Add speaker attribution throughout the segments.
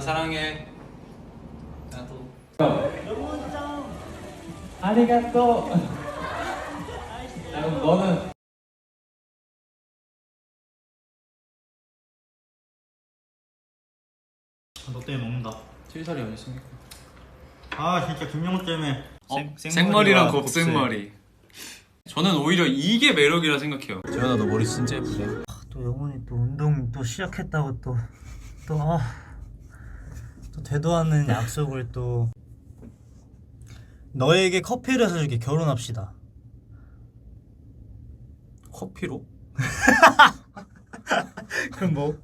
Speaker 1: 사랑해. 나도.
Speaker 2: 아리가또. 그럼 너는
Speaker 3: 너 때문에 먹는다.
Speaker 1: 칠살이 어디 있습니까?
Speaker 3: 아 진짜 김영호 때문에.
Speaker 1: 어,
Speaker 3: 생-
Speaker 1: 생머리랑
Speaker 3: 생머리와
Speaker 1: 곱생머리. 저는 오히려 이게 매력이라 생각해요.
Speaker 4: 재현아 너 머리 진짜 예쁘네
Speaker 3: 또 영훈이 또 운동 또 시작했다고 또 또 아, 또 되도 않는 약속을 또 너에게 커피를 사줄게 결혼합시다.
Speaker 4: 커피로?
Speaker 3: 그럼 뭐?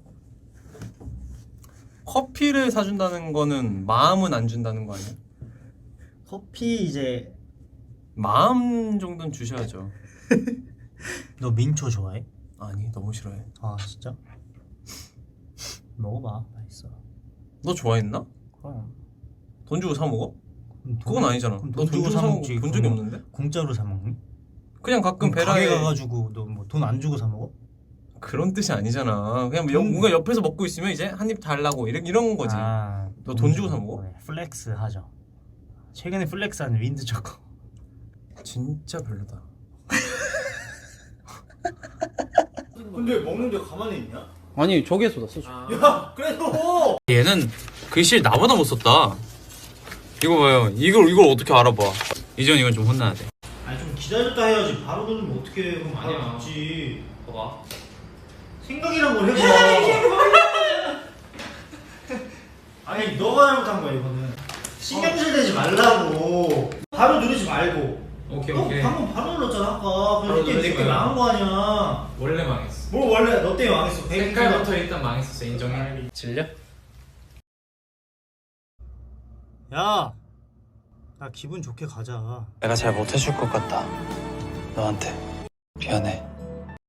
Speaker 4: 커피를 사준다는 거는 마음은 안 준다는 거 아니야?
Speaker 3: 커피 이제
Speaker 4: 마음 정도는 주셔야죠
Speaker 3: 너 민초 좋아해?
Speaker 4: 아니 너무 싫어해
Speaker 3: 아 진짜? 먹어봐 맛있어.
Speaker 4: 너 좋아했나?
Speaker 3: 그럼.
Speaker 4: 돈 주고 사 먹어?
Speaker 3: 그럼 돈-
Speaker 4: 그건 아니잖아
Speaker 3: 그럼
Speaker 4: 너돈 주고 사 먹어 본 적이 없는데?
Speaker 3: 공짜로 사 먹니?
Speaker 4: 그냥 가끔
Speaker 3: 그럼
Speaker 4: 베라에
Speaker 3: 가게 가가지고 너 뭐 돈 안 주고 사 먹어?
Speaker 4: 그런 뜻이 아니잖아 그냥 뭐 여-
Speaker 3: 음.
Speaker 4: 뭔가 옆에서 먹고 있으면 이제 한 입 달라고 이런, 이런 거지
Speaker 3: 아,
Speaker 4: 너돈 주고 사 먹어?
Speaker 3: 네, 플렉스 하죠. 최근에 플렉스하는 윈드 초코.
Speaker 4: 진짜 별로다
Speaker 3: 근데 먹는데 가만히 있냐?
Speaker 1: 아니 저기에 쏟았어.
Speaker 3: 야 그래도
Speaker 1: 얘는 글씨를 나보다 못 썼다. 이거 봐요. 이걸 이걸 어떻게 알아봐? 이전 이건 좀 혼나야 돼.
Speaker 3: 아니 좀 기다렸다 해야지 바로 누르면 어떻게 그럼
Speaker 1: 아니야.
Speaker 3: 붙지
Speaker 1: 봐봐.
Speaker 3: 생각이란 걸 해봐 아니 너가 잘못한 거야 이거는 신경질 내지 말라고 바로 누르지 말고
Speaker 1: 오케이
Speaker 3: 너 방금 바로 눌렀잖아 아까
Speaker 1: 바로
Speaker 3: 그래서 이게 내게
Speaker 1: 마요.
Speaker 3: 망한 거 아니야
Speaker 1: 원래 망했어.
Speaker 3: 뭘 원래 너 때문에 망했어
Speaker 1: 색깔부터 일단 망했었어. 인정해. 질려?
Speaker 3: 야, 나 기분 좋게 가자.
Speaker 5: 내가 잘 못해줄 것 같다. 너한테 미안해.